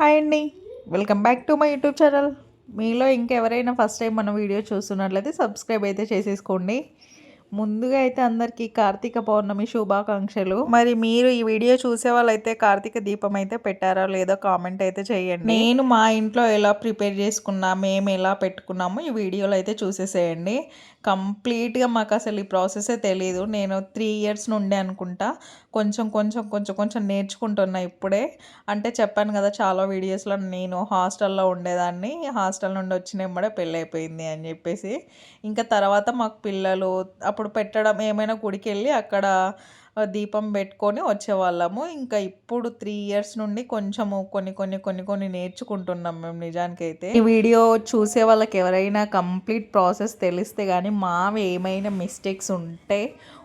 Hi అండి. Welcome back to my YouTube channel మీలో ఇంకెవరైనా ఫస్ట్ టైం మన వీడియో చూస్తున్నట్లయితే సబ్స్క్రైబ్ అయితే చేసేసుకోండి. ముందుగా అయితే అందరికీ కార్తీక పౌర్ణమి శుభాకాంక్షలు. మరి మీరు ఈ వీడియో చూసే వాళ్ళైతే కార్తీక దీపం అయితే పెట్టారా లేదో కామెంట్ అయితే చేయండి. నేను మా ఇంట్లో ఎలా ప్రిపేర్ చేసుకున్నా మేము ఎలా పెట్టుకున్నాము ఈ వీడియోలో అయితే చూసేసేయండి. కంప్లీట్గా మాకు అసలు ఈ ప్రాసెసే తెలియదు నేను త్రీ ఇయర్స్ నుండే అనుకుంటా. కొంచెం కొంచెం కొంచెం కొంచెం నేర్చుకుంటున్నా ఇప్పుడే. అంటే చెప్పాను కదా చాలా వీడియోస్లో నేను హాస్టల్లో ఉండేదాన్ని. హాస్టల్ నుండి వచ్చిన వెంబడే పెళ్ళి అయిపోయింది అని చెప్పేసి. ఇంకా తర్వాత మాకు పిల్లలు అప్పుడు పెట్టడం ఏమైనా గుడికి వెళ్ళి అక్కడ దీపం పెట్టుకొని వచ్చేవాళ్ళము. ఇంకా ఇప్పుడు త్రీ ఇయర్స్ నుండి కొంచెము కొన్ని కొన్ని కొన్ని కొన్ని నేర్చుకుంటున్నాం మేము నిజానికైతే. ఈ వీడియో చూసే వాళ్ళకి ఎవరైనా కంప్లీట్ ప్రాసెస్ తెలిస్తే కానీ మావి ఏమైనా మిస్టేక్స్ ఉంటే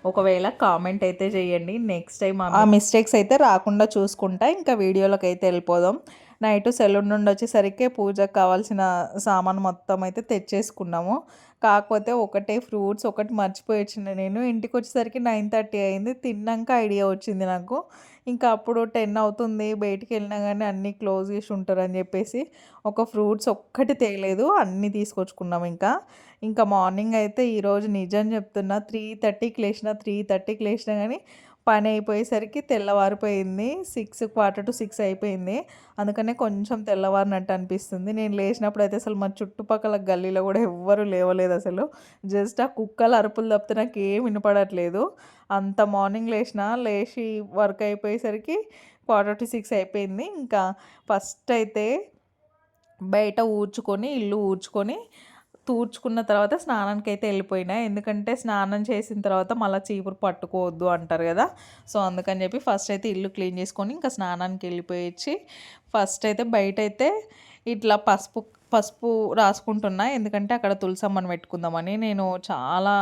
ఒకవేళ కామెంట్ అయితే చేయండి. నెక్స్ట్ టైం ఆ మిస్టేక్స్ అయితే రాకుండా చూసుకుంటా. ఇంకా వీడియోలోకి అయితే వెళ్ళిపోదాం. నైట్ సెలూన్ నుండి వచ్చేసరికి పూజకు కావాల్సిన సామాన్ మొత్తం అయితే తెచ్చేసుకున్నాము. కాకపోతే ఒకటే ఫ్రూట్స్ ఒకటి మర్చిపోయి వచ్చింది నేను. ఇంటికి వచ్చేసరికి నైన్ థర్టీ అయింది. తిన్నాక ఐడియా వచ్చింది నాకు. ఇంకా అప్పుడు టెన్ అవుతుంది. బయటికి వెళ్ళినా కానీ అన్నీ క్లోజ్ చేసి ఉంటారు అని చెప్పేసి ఒక ఫ్రూట్స్ ఒక్కటి తేలేదు. అన్నీ తీసుకొచ్చుకున్నాం ఇంకా. ఇంకా మార్నింగ్ అయితే ఈరోజు నిజం చెప్తున్నా త్రీ థర్టీకి లేచిన త్రీ థర్టీకి లేచినా కానీ పని అయిపోయేసరికి తెల్లవారిపోయింది. సిక్స్ క్వార్టర్ టు సిక్స్ అయిపోయింది. అందుకనే కొంచెం తెల్లవారినట్టు అనిపిస్తుంది. నేను లేచినప్పుడు అయితే అసలు మా చుట్టుపక్కల గల్లీలో కూడా ఎవ్వరూ లేవలేదు అసలు. జస్ట్ ఆ కుక్కల అరుపులు తప్పితే నాకు ఏం వినపడట్లేదు. అంత మార్నింగ్ లేచిన లేచి వర్క్ అయిపోయేసరికి క్వార్టర్ టు సిక్స్ అయిపోయింది. ఇంకా ఫస్ట్ అయితే బయట ఊడ్చుకొని ఇల్లు ఊడ్చుకొని తూర్చుకున్న తర్వాత స్నానానికి అయితే వెళ్ళిపోయినా. ఎందుకంటే స్నానం చేసిన తర్వాత మళ్ళీ చీపురు పట్టుకోవద్దు అంటారు కదా. సో అందుకని చెప్పి ఫస్ట్ అయితే ఇల్లు క్లీన్ చేసుకొని ఇంకా స్నానానికి వెళ్ళిపోయి ఫస్ట్ అయితే బయట అయితే ఇట్లా పసుపు పసుపు రాసుకుంటున్నా. ఎందుకంటే అక్కడ తులసమ్మని పెట్టుకుందామని. నేను చాలా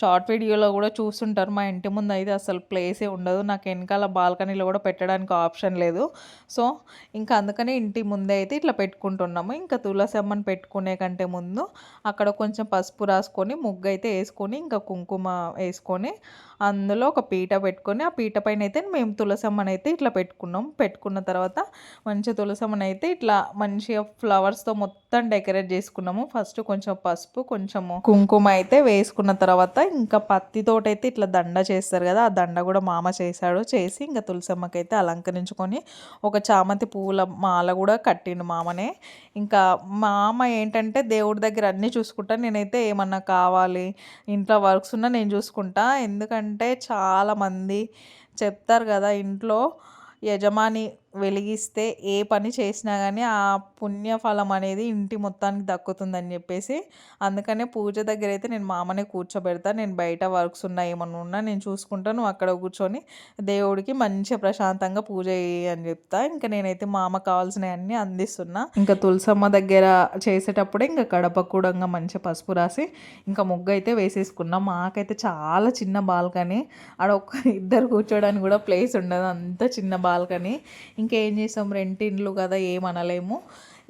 షార్ట్ వీడియోలో కూడా చూస్తుంటారు. మా ఇంటి ముందు అయితే అసలు ప్లేసే ఉండదు. నాకు వెనకాల బాల్కనీలో కూడా పెట్టడానికి ఆప్షన్ లేదు. సో ఇంకా అందుకని ఇంటి ముందే అయితే ఇట్లా పెట్టుకుంటున్నాము. ఇంకా తులసమ్మని పెట్టుకునే కంటే ముందు అక్కడ కొంచెం పసుపు రాసుకొని ముగ్గు అయితే వేసుకొని ఇంకా కుంకుమ వేసుకొని అందులో ఒక పీట పెట్టుకొని ఆ పీట పైన అయితే మేము తులసమ్మని అయితే ఇట్లా పెట్టుకున్నాం. పెట్టుకున్న తర్వాత మంచిగా తులసమ్మని అయితే ఇట్లా మంచిగా ఫ్లవర్స్తో మొత్తం మొత్తం డెకరేట్ చేసుకున్నాము. ఫస్ట్ కొంచెం పసుపు కొంచెము కుంకుమ అయితే వేసుకున్న తర్వాత ఇంకా పత్తితోటి అయితే ఇట్లా దండ చేస్తారు కదా ఆ దండ కూడా మామ చేశాడు. చేసి ఇంకా తులసమ్మకి అయితే అలంకరించుకొని ఒక చామంతి పువ్వుల మాల కూడా కట్టిండు మామనే. ఇంకా మామ ఏంటంటే దేవుడి దగ్గర అన్నీ చూసుకుంటా నేనైతే ఏమన్నా కావాలి ఇంట్లో వర్క్స్ ఉన్నా నేను చూసుకుంటా. ఎందుకంటే చాలామంది చెప్తారు కదా ఇంట్లో యజమాని వెలిగిస్తే ఏ పని చేసినా కానీ ఆ పుణ్యఫలం అనేది ఇంటి మొత్తానికి దక్కుతుందని చెప్పేసి అందుకనే పూజ దగ్గర అయితే నేను మామనే కూర్చోబెడతా. నేను బయట వర్క్స్ ఉన్నా ఏమన్నా ఉన్నా నేను చూసుకుంటాను అక్కడ కూర్చొని దేవుడికి మంచిగా ప్రశాంతంగా పూజ అని చెప్తా. ఇంకా నేనైతే మామ కావాల్సినవన్నీ అందిస్తున్నా. ఇంకా తులసమ్మ దగ్గర చేసేటప్పుడే ఇంకా కడపకూడంగా మంచి మంచిగా పసుపు రాసి ఇంకా ముగ్గు అయితే వేసేసుకున్నాం. మాకైతే చాలా చిన్న బాల్కనీ. ఆడ ఒక్క ఇద్దరు కూర్చోడానికి కూడా ప్లేస్ ఉండదు. అంత చిన్న బాల్కనీ. ఇంకేం చేసాం రెంటిండ్లు కదా ఏమనలేము.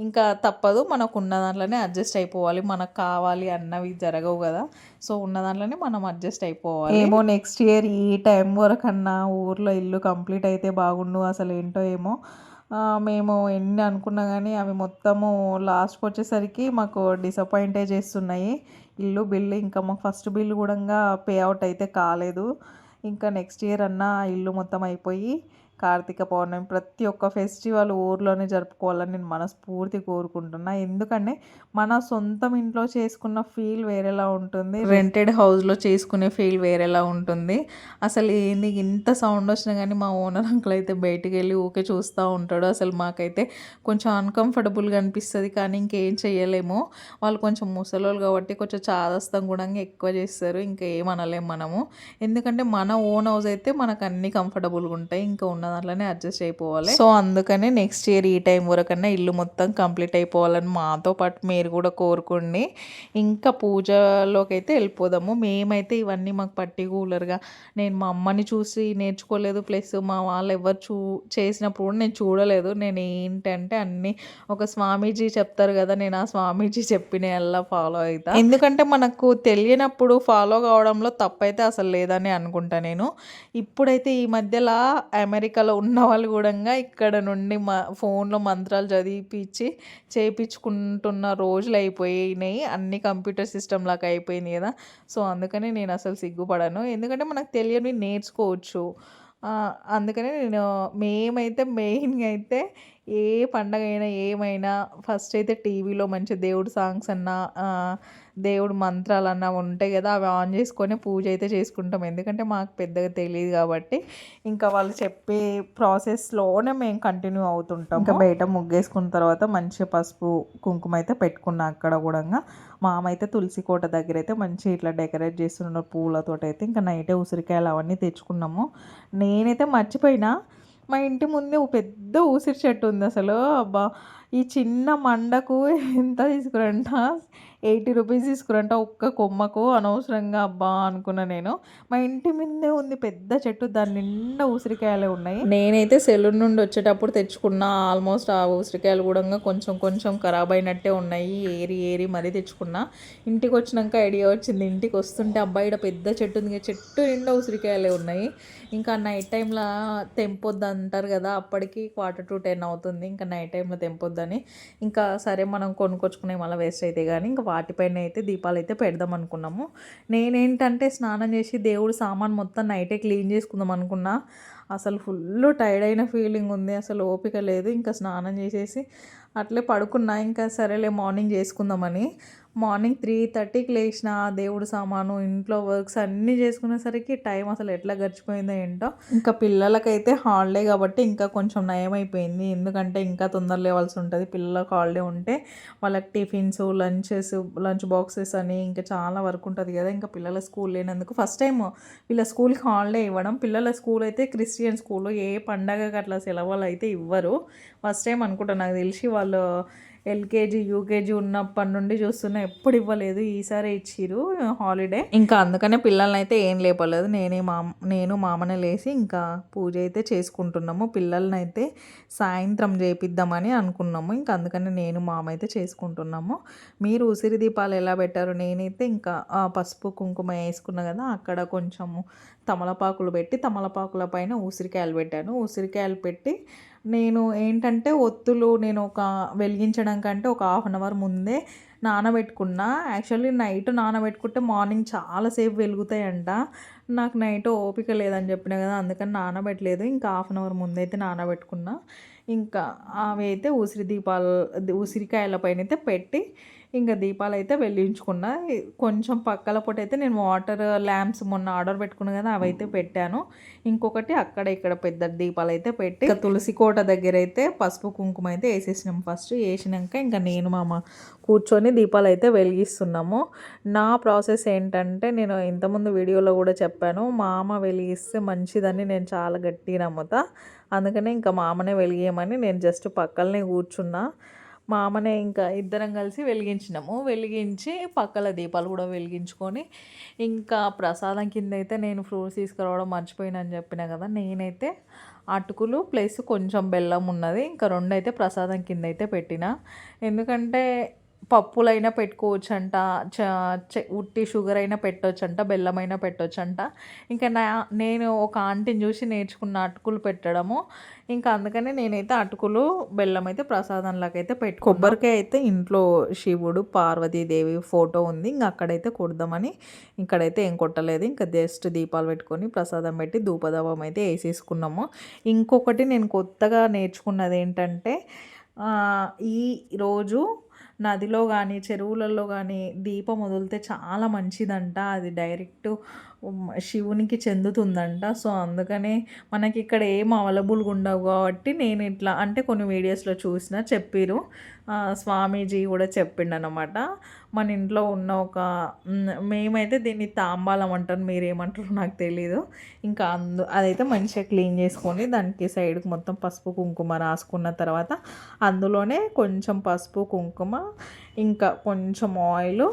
ఇంకా తప్పదు మనకు ఉన్న దాంట్లోనే అడ్జస్ట్ అయిపోవాలి. మనకు కావాలి అన్నవి జరగవు కదా. సో ఉన్న దాంట్లోనే మనం అడ్జస్ట్ అయిపోవాలి. ఏమో నెక్స్ట్ ఇయర్ ఈ టైం వరకు అన్నా ఊర్లో ఇల్లు కంప్లీట్ అయితే బాగుండు అసలు ఏంటో ఏమో. మేము ఎన్ని అనుకున్నా కానీ అవి మొత్తము లాస్ట్కి వచ్చేసరికి మాకు డిసప్పాయింటే చేస్తున్నాయి. ఇల్లు బిల్లు ఇంకా మాకు ఫస్ట్ బిల్లు కూడా పే అవుట్ అయితే కాలేదు. ఇంకా నెక్స్ట్ ఇయర్ అన్నా ఇల్లు మొత్తం అయిపోయి కార్తీక పౌర్ణమి ప్రతి ఒక్క ఫెస్టివల్ ఊర్లోనే జరుపుకోవాలని నేను మనస్ఫూర్తి కోరుకుంటున్నా. ఎందుకంటే మన సొంతం ఇంట్లో చేసుకున్న ఫీల్ వేరేలా ఉంటుంది. రెంటెడ్ హౌస్లో చేసుకునే ఫీల్ వేరేలా ఉంటుంది. అసలు ఏంది ఇంత సౌండ్ వచ్చినా కానీ మా ఓనర్ అంకుల్ అయితే బయటికి వెళ్ళి ఊకే చూస్తూ ఉంటాడు. అసలు మాకైతే కొంచెం అన్కంఫర్టబుల్గా అనిపిస్తుంది కానీ ఇంకేం చేయలేము వాళ్ళు కొంచెం ముసలోళ్ళు కాబట్టి కొంచెం చాదస్తం కూడా ఎక్కువ చేస్తారు. ఇంకా ఏమనలేము మనము. ఎందుకంటే మన ఓన్ హౌస్ అయితే మనకు అన్ని కంఫర్టబుల్గా ఉంటాయి. ఇంకా ఉన్న దాంట్లోనే అడ్జస్ట్ అయిపోవాలి. సో అందుకని నెక్స్ట్ ఇయర్ ఈ టైం వరకన్నా ఇల్లు మొత్తం కంప్లీట్ అయిపోవాలని మాతో పాటు మీరు కూడా కోరుకోండి. ఇంకా పూజలోకి అయితే వెళ్ళిపోదాము. మేమైతే ఇవన్నీ మాకు పర్టికులర్గా నేను మా అమ్మని చూసి నేర్చుకోలేదు. ప్లస్ మా వాళ్ళు ఎవరు చూ చేసినప్పుడు కూడా నేను చూడలేదు. నేను ఏంటంటే అన్నీ ఒక స్వామీజీ చెప్తారు కదా నేను ఆ స్వామీజీ చెప్పిన అలా ఫాలో అవుతా ఎందుకంటే మనకు తెలియనప్పుడు ఫాలో కావడంలో తప్పైతే అసలు లేదని అనుకుంటా నేను. ఇప్పుడైతే ఈ మధ్యలో అమెరికా అమెరికాలో ఉన్న వాళ్ళు కూడా ఇక్కడ నుండి మా ఫోన్లో మంత్రాలు చదివిపించి చేయించుకుంటున్న రోజులు అయిపోయినాయి. అన్ని కంప్యూటర్ సిస్టమ్ లాగా అయిపోయింది కదా. సో అందుకని నేను అసలు సిగ్గుపడను. ఎందుకంటే మనకు తెలియని నేర్చుకోవచ్చు. అందుకనే నేను మేమైతే మెయిన్గా అయితే ఏ పండగ అయినా ఏమైనా ఫస్ట్ అయితే టీవీలో మంచి దేవుడు సాంగ్స్ అన్నా దేవుడు మంత్రాలు అన్నా ఉంటాయి కదా అవి ఆన్ చేసుకొని పూజ అయితే చేసుకుంటాం. ఎందుకంటే మాకు పెద్దగా తెలియదు కాబట్టి ఇంకా వాళ్ళు చెప్పే ప్రాసెస్లోనే మేము కంటిన్యూ అవుతుంటాం ఇంకా బయట ముగ్గేసుకున్న తర్వాత మంచిగా పసుపు కుంకుమ అయితే పెట్టుకున్నా అక్కడ కూడా మామ అయితే తులసి కోట దగ్గర అయితే మంచి ఇట్లా డెకరేట్ చేస్తున్నారు పూలతో అయితే ఇంకా నైటే ఉసిరికాయలు అవన్నీ తెచ్చుకున్నాము. నేనైతే మర్చిపోయినా మా ఇంటి ముందే ఓ పెద్ద ఉసిరి చెట్టు ఉంది అసలు. అబ్బా ఈ చిన్న మండకు ఎంత తీసుకురంట? ఎయిటీ రూపీస్ తీసుకురంట ఒక్క కొమ్మకు అనవసరంగా అబ్బా అనుకున్నా నేను. మా ఇంటి ముందే ఉంది పెద్ద చెట్టు దాని నిండా ఉసిరికాయలే ఉన్నాయి. నేనైతే సెలూన్ నుండి వచ్చేటప్పుడు తెచ్చుకున్న. ఆల్మోస్ట్ ఆ ఉసిరికాయలు కూడా కొంచెం కొంచెం ఖరాబ్ అయినట్టే ఉన్నాయి. ఏరి ఏరి మరీ తెచ్చుకున్నా. ఇంటికి వచ్చినాక ఐడియా వచ్చింది. ఇంటికి వస్తుంటే అబ్బాయి ఈడ పెద్ద చెట్టు ఉంది. చెట్టు నిండా ఉసిరికాయలే ఉన్నాయి. ఇంకా నైట్ టైంలో తెంపొద్దు అంటారు కదా అప్పటికి క్వార్టర్ టు టెన్ అవుతుంది. ఇంకా నైట్ టైంలో తెంపొద్దని. ఇంకా సరే మనం కొనుక్కొచ్చుకునే మళ్ళీ వేస్ట్ అయితే కానీ ఇంకా వాటిపైన అయితే దీపాలు అయితే పెడదాం అనుకున్నాము. నేనేంటంటే స్నానం చేసి దేవుడు సామాన్ మొత్తం నైటే క్లీన్ చేసుకుందాం అనుకున్నా. అసలు ఫుల్ టైర్డ్ అయిన ఫీలింగ్ ఉంది. అసలు ఓపిక లేదు. ఇంకా స్నానం చేసేసి అట్లే పడుకున్నా. ఇంకా సరేలే మార్నింగ్ చేసుకుందామని. మార్నింగ్ త్రీ థర్టీకి లేచిన దేవుడు సామాను ఇంట్లో వర్క్స్ అన్నీ చేసుకునేసరికి టైం అసలు ఎట్లా గడిచిపోయిందో ఏంటో. ఇంకా పిల్లలకైతే హాలిడే కాబట్టి ఇంకా కొంచెం నయం అయిపోయింది ఎందుకంటే ఇంకా తొందర లేవాల్సి ఉంటుంది. పిల్లలకు హాలిడే ఉంటే వాళ్ళకి టిఫిన్స్ లంచెస్ లంచ్ బాక్సెస్ అని ఇంకా చాలా వర్క్ ఉంటుంది కదా. ఇంకా పిల్లల స్కూల్ లేనందుకు ఫస్ట్ టైం వీళ్ళ స్కూల్కి హాలిడే ఇవ్వడం. పిల్లల స్కూల్ అయితే క్రిస్టియన్ స్కూల్. ఏ పండగకి అట్లా సెలవులు అయితే ఇవ్వరు. ఫస్ట్ టైం అనుకుంటా. నాకు తెలిసి వాళ్ళు ఎల్కేజీ యూకేజీ ఉన్నప్పటి నుండి చూస్తున్నా ఎప్పుడు ఇవ్వలేదు. ఈసారి ఇచ్చిరు హాలిడే. ఇంకా అందుకనే పిల్లల్ని అయితే ఏం లేపలేదు. నేనే మా నేను మామనే లేసి ఇంకా పూజ అయితే చేసుకుంటున్నాము. పిల్లల్ని అయితే సాయంత్రం చేపిద్దామని అనుకున్నాము. ఇంకా అందుకనే నేను మామ అయితే చేసుకుంటున్నాము. మీరు ఉసిరి దీపాలు ఎలా పెట్టారు? నేనైతే ఇంకా పసుపు కుంకుమ వేసుకున్నా కదా అక్కడ కొంచెము తమలపాకులు పెట్టి తమలపాకుల పైన ఉసిరికాయలు పెట్టాను. ఉసిరికాయలు పెట్టి నేను ఏంటంటే ఒత్తులు నేను ఒక వెలిగించడం కంటే ఒక హాఫ్ అన్ అవర్ ముందే నానబెట్టుకున్న. యాక్చువల్లీ నైట్ నానబెట్టుకుంటే మార్నింగ్ చాలాసేపు వెలుగుతాయంట. నాకు నైట్ ఓపిక లేదని చెప్పిన కదా అందుకని నానబెట్టలేదు. ఇంకా హాఫ్ అన్ అవర్ ముందైతే నానబెట్టుకున్నా. ఇంకా అవి అయితే ఉసిరి దీపాలు ఉసిరికాయల పైన అయితే పెట్టి ఇంకా దీపాలు అయితే వెలిగించుకున్నా కొంచెం పక్కల పూట అయితే నేను వాటర్ ల్యాంప్స్ మొన్న ఆర్డర్ పెట్టుకున్నాను కదా అవి అయితే పెట్టాను. ఇంకొకటి అక్కడ ఇక్కడ పెద్ద దీపాలు అయితే పెట్టి ఇంకా తులసి కోట దగ్గర అయితే పసుపు కుంకుమ అయితే వేసేసినాం. ఫస్ట్ వేసినాక ఇంకా నేను మామ కూర్చొని దీపాలు అయితే వెలిగిస్తున్నాము. నా ప్రాసెస్ ఏంటంటే నేను ఇంతకుముందు వీడియోలో కూడా చెప్పాను మామ వెలిగిస్తే మంచిదని నేను చాలా గట్టి నమ్ముతా. అందుకనే ఇంకా మామనే వెలిగేయమని నేను జస్ట్ పక్కలనే కూర్చున్నా. మామనే ఇంకా ఇద్దరం కలిసి వెలిగించినాము. వెలిగించి పక్కల దీపాలు కూడా వెలిగించుకొని ఇంకా ప్రసాదం కింద అయితే నేను ఫ్రూట్స్ తీసుకురావడం మర్చిపోయినని చెప్పిన కదా నేనైతే అటుకులు ప్లస్ కొంచెం బెల్లం ఉన్నది. ఇంకా రెండు అయితే ప్రసాదం కింద అయితే పెట్టిన. ఎందుకంటే పప్పులైనా పెట్టుకోవచ్చంట చ ఉట్టి షుగర్ అయినా పెట్టవచ్చంట బెల్లం అయినా పెట్టవచ్చంట ఇంకా నా నేను ఒక ఆంటీని చూసి నేర్చుకున్న అటుకులు పెట్టడము. ఇంకా అందుకనే నేనైతే అటుకులు బెల్లం అయితే ప్రసాదంలాగా అయితే పెట్టు కొబ్బరికాయ అయితే ఇంట్లో శివుడు పార్వతీదేవి ఫోటో ఉంది. ఇంకా అక్కడైతే కొడదామని ఇక్కడైతే ఏం కొట్టలేదు. ఇంకా జస్ట్ దీపాలు పెట్టుకొని ప్రసాదం పెట్టి ధూపదవం అయితే వేసేసుకున్నాము. ఇంకొకటి నేను కొత్తగా నేర్చుకున్నది ఏంటంటే ఈ రోజు నదిలో కానీ చెరువులలో కానీ దీపం వదిలితే చాలా మంచిదంట. అది డైరెక్ట్ శివునికి చెందుతుందంట. సో అందుకనే మనకి ఇక్కడ ఏం అవైలబుల్గా ఉండవు కాబట్టి నేను ఇట్లా అంటే కొన్ని వీడియోస్లో చూసిన చెప్పిరు. స్వామీజీ కూడా చెప్పిండనమాట మన ఇంట్లో ఉన్న ఒక మేమైతే దీన్ని తాంబాలం అంటారు మీరు ఏమంటారు నాకు తెలీదు. ఇంకా అందు అదైతే మంచిగా క్లీన్ చేసుకొని దానికి సైడ్కి మొత్తం పసుపు కుంకుమ రాసుకున్న తర్వాత అందులోనే కొంచెం పసుపు కుంకుమ ఇంకా కొంచెం ఆయిల్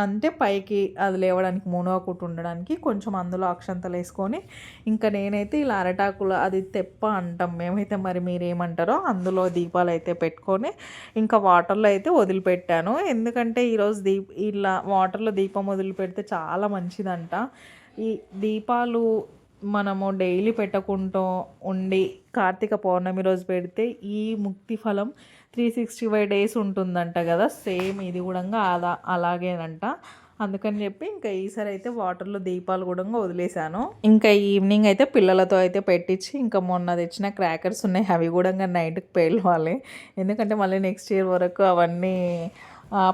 అంటే పైకి అది లేవడానికి మునగకుండా ఉండడానికి కొంచెం అందులో అక్షంతలు వేసుకొని ఇంకా నేనైతే ఇలా అరటాకులు అది తెప్ప అంటాం మేమైతే మరి మీరేమంటారో అందులో దీపాలు అయితే పెట్టుకొని ఇంకా వాటర్లో అయితే వదిలిపెట్టాను. ఎందుకంటే ఈరోజు దీప్ ఇలా వాటర్లో దీపం వదిలిపెడితే చాలా మంచిదంట. ఈ దీపాలు మనము డైలీ పెట్టకుంటూ ఉండి కార్తీక పౌర్ణమి రోజు పెడితే ఈ ముక్తి ఫలం త్రీ సిక్స్టీ ఫైవ్ డేస్ ఉంటుందంట కదా. సేమ్ ఇది కూడా అలా అలాగేనంట. అందుకని చెప్పి ఇంకా ఈసారి అయితే వాటర్లో దీపాలు కూడా వదిలేశాను. ఇంకా ఈవినింగ్ అయితే పిల్లలతో అయితే పెట్టించి ఇంకా మొన్న తెచ్చిన క్రాకర్స్ ఉన్నాయి. అవి కూడా నైట్కి పేలవాలి. ఎందుకంటే మళ్ళీ నెక్స్ట్ ఇయర్ వరకు అవన్నీ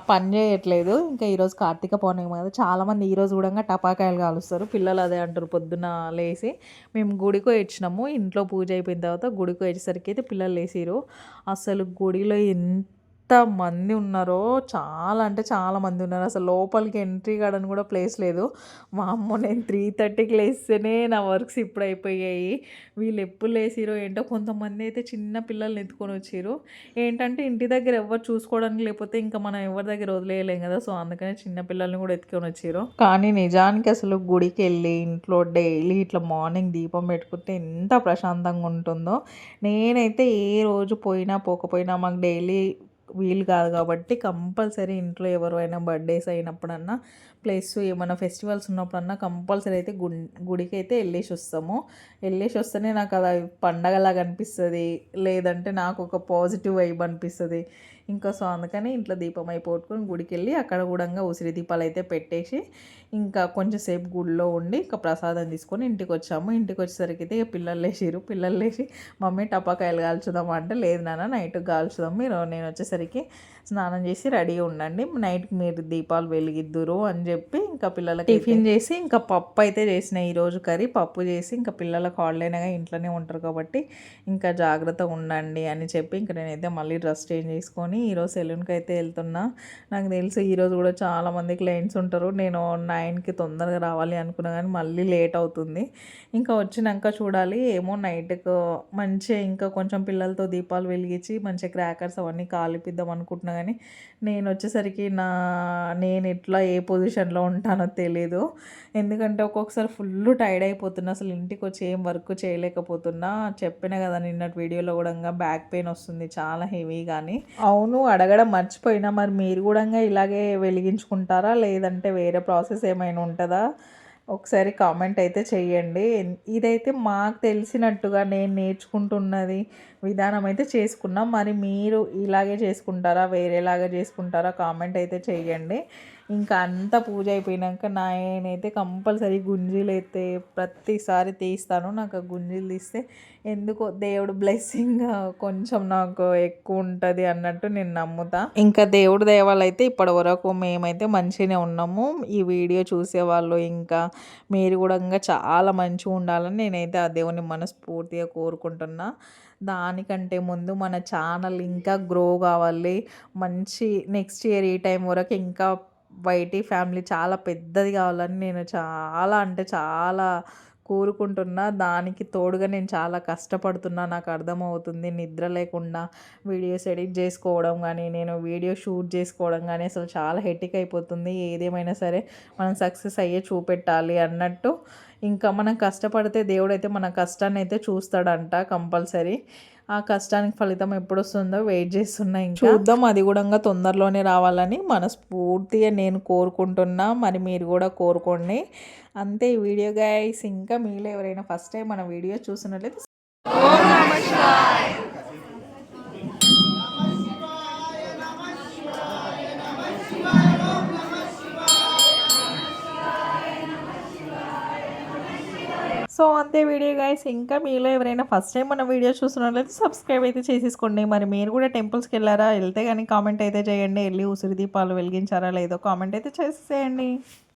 పని చేయట్లేదు. ఇంకా ఈరోజు కార్తీక పౌర్ణమి కదా. చాలామంది ఈరోజు కూడా టపాకాయలు కాలుస్తారు. పిల్లలు అదే అంటారు పొద్దున లేచి మేము గుడికి వచ్చినాము ఇంట్లో పూజ అయిపోయిన తర్వాత గుడికి వచ్చేసరికి అయితే పిల్లలు లేచిరు అసలు గుడిలో ఎంత మంది ఉన్నారో చాలా అంటే చాలా మంది ఉన్నారు. అసలు లోపలికి ఎంట్రీ కాడని కూడా ప్లేస్ లేదు. మా అమ్మ నేను త్రీ థర్టీకి లేస్తేనే నా వర్క్స్ ఇప్పుడు అయిపోయాయి వీళ్ళు ఎప్పుడు లేచిరో ఏంటో కొంతమంది అయితే చిన్న పిల్లల్ని ఎత్తుకొని వచ్చారు ఏంటంటే ఇంటి దగ్గర ఎవరు చూసుకోవడానికి లేకపోతే ఇంకా మనం ఎవరి దగ్గర వదిలేయలేం కదా. సో అందుకనే చిన్న పిల్లల్ని కూడా ఎత్తుకొని వచ్చారు కానీ నిజానికి అసలు గుడికి వెళ్ళి ఇంట్లో డైలీ ఇట్లా మార్నింగ్ దీపం పెట్టుకుంటే ఎంత ప్రశాంతంగా ఉంటుందో. నేనైతే ఏ రోజు పోయినా పోకపోయినా మాకు డైలీ వీలు కాదు కాబట్టి కంపల్సరీ ఇంట్లో ఎవరైనా బర్త్డేస్ అయినప్పుడన్నా ప్లస్ ఏమైనా ఫెస్టివల్స్ ఉన్నప్పుడన్నా కంపల్సరీ అయితే గుడి గుడికి అయితే వెళ్ళేసి వస్తాము. వెళ్ళేసి వస్తేనే నాకు అది పండగలాగా అనిపిస్తుంది. లేదంటే నాకు ఒక పాజిటివ్ వైబ్ అనిపిస్తుంది. ఇంకా సో అందుకని ఇంట్లో దీపం అయిపోట్టుకొని గుడికి వెళ్ళి అక్కడ కూడా ఉసిరి దీపాలు అయితే పెట్టేసి ఇంకా కొంచెం సేపు గుడిలో ఉండి ఇంకా ప్రసాదం తీసుకొని ఇంటికి వచ్చాము. ఇంటికి వచ్చేసరికి అయితే పిల్లలు లేచిరు పిల్లలు లేచి మమ్మీ టపాకాయలు కాల్చుదాం అంటే లేదు నాన్న నైట్ కాల్చుదాం. మీరు నేను వచ్చేసరికి స్నానం చేసి రెడీ ఉండండి. నైట్కి మీరు దీపాలు వెలిగిద్దురు అని చెప్పి ఇంకా పిల్లలకి టిఫిన్ చేసి ఇంకా పప్పు అయితే చేసిన ఈరోజు కర్రీ. పప్పు చేసి ఇంకా పిల్లలకు హాలిడేనగా ఇంట్లోనే ఉంటారు కాబట్టి ఇంకా జాగ్రత్తగా ఉండండి అని చెప్పి ఇంకా నేనైతే మళ్ళీ డ్రెస్ చేంజ్ చేసుకొని ఈరోజు సెలూన్కి అయితే వెళ్తున్నా. నాకు తెలుసు ఈరోజు కూడా చాలామంది క్లయింట్స్ ఉంటారు. నేను నైన్కి తొందరగా రావాలి అనుకున్నా కానీ మళ్ళీ లేట్ అవుతుంది. ఇంకా వచ్చినాక చూడాలి. ఏమో నైట్కు మంచిగా ఇంకా కొంచెం పిల్లలతో దీపాలు వెలిగించి మంచిగా క్రాకర్స్ అవన్నీ కాలిపిద్దాం అనుకుంటున్నా కానీ నేను వచ్చేసరికి నా నేను ఎట్లా ఏ పొజిషన్లో ఉంటానో తెలీదు. ఎందుకంటే ఒక్కొక్కసారి ఫుల్ టైర్డ్ అయిపోతున్నా. అసలు ఇంటికి వచ్చి ఏం వర్క్ చేయలేకపోతున్నా. చెప్పిన కదా నిన్నటి వీడియోలో కూడా బ్యాక్ పెయిన్ వస్తుంది. చాలా హెవీ కానీ అవును. అడగడం మర్చిపోయినా మరి మీరు కూడా ఇలాగే వెలిగించుకుంటారా? లేదంటే వేరే ప్రాసెస్ ఏమైనా ఉంటుందా? ఒకసారి కామెంట్ అయితే చేయండి ఇదైతే మాకు తెలిసినట్టుగా నేను నేర్చుకుంటున్నది విధానం అయితే చేసుకున్నాం. మరి మీరు ఇలాగే చేసుకుంటారా? వేరేలాగా చేసుకుంటారా? కామెంట్ అయితే చేయండి ఇంకా అంత పూజ అయిపోయినాక నేనైతే కంపల్సరీ గుంజీలు అయితే ప్రతిసారి తీస్తాను. నాకు ఆ గుంజీలు తీస్తే ఎందుకో దేవుడు బ్లెస్సింగ్ కొంచెం నాకు ఎక్కువ ఉంటుంది అన్నట్టు నేను నమ్ముతా. ఇంకా దేవుడు దేవాలు అయితే ఇప్పటి వరకు మేమైతే మంచిగానే ఉన్నాము. ఈ వీడియో చూసేవాళ్ళు ఇంకా మీరు కూడా ఇంకా చాలా మంచిగా ఉండాలని నేనైతే ఆ దేవుని మనస్ఫూర్తిగా కోరుకుంటున్నా. దానికంటే ముందు మన ఛానల్ ఇంకా గ్రో కావాలి. మంచి నెక్స్ట్ ఇయర్ ఈ టైం వరకు ఇంకా వైటీ ఫ్యామిలీ చాలా పెద్దది కావాలని నేను చాలా అంటే చాలా కోరుకుంటున్నా. దానికి తోడుగా నేను చాలా కష్టపడుతున్నా. నాకు అర్థమవుతుంది. నిద్ర లేకుండా వీడియోస్ ఎడిట్ చేసుకోవడం కానీ నేను వీడియో షూట్ చేసుకోవడం కానీ అసలు చాలా హెటిక్ అయిపోతుంది. ఏదేమైనా సరే మనం సక్సెస్ అయ్యే చూపెట్టాలి అన్నట్టు. ఇంకా మనం కష్టపడితే దేవుడైతే మన కష్టాన్ని అయితే చూస్తాడంట కంపల్సరీ. ఆ కష్టానికి ఫలితం ఎప్పుడు వస్తుందో వెయిట్ చేస్తున్నా ఇంకా. చూద్దాం అది కూడా తొందరలోనే రావాలని మనస్ఫూర్తిగా నేను కోరుకుంటున్నా. మరి మీరు కూడా కోరుకోండి. అంతే ఈ వీడియో గైస్ ఇంకా మీలో ఎవరైనా ఫస్ట్ టైం మన వీడియో చూసినట్లయితే సో అంతే వీడియో గైస్. ఇంకా మీలో ఎవరైనా ఫస్ట్ టైం మన వీడియో చూస్తున్నట్లయితే సబ్స్క్రైబ్ అయితే చేసేసుకోండి. మరి మీరు కూడా టెంపుల్స్కి వెళ్ళారా? వెళ్తే కానీ కామెంట్ అయితే చేయండి. వెళ్ళి ఉసిరి దీపాలు వెలిగించారా? లేదో కామెంట్ అయితే చేసేయండి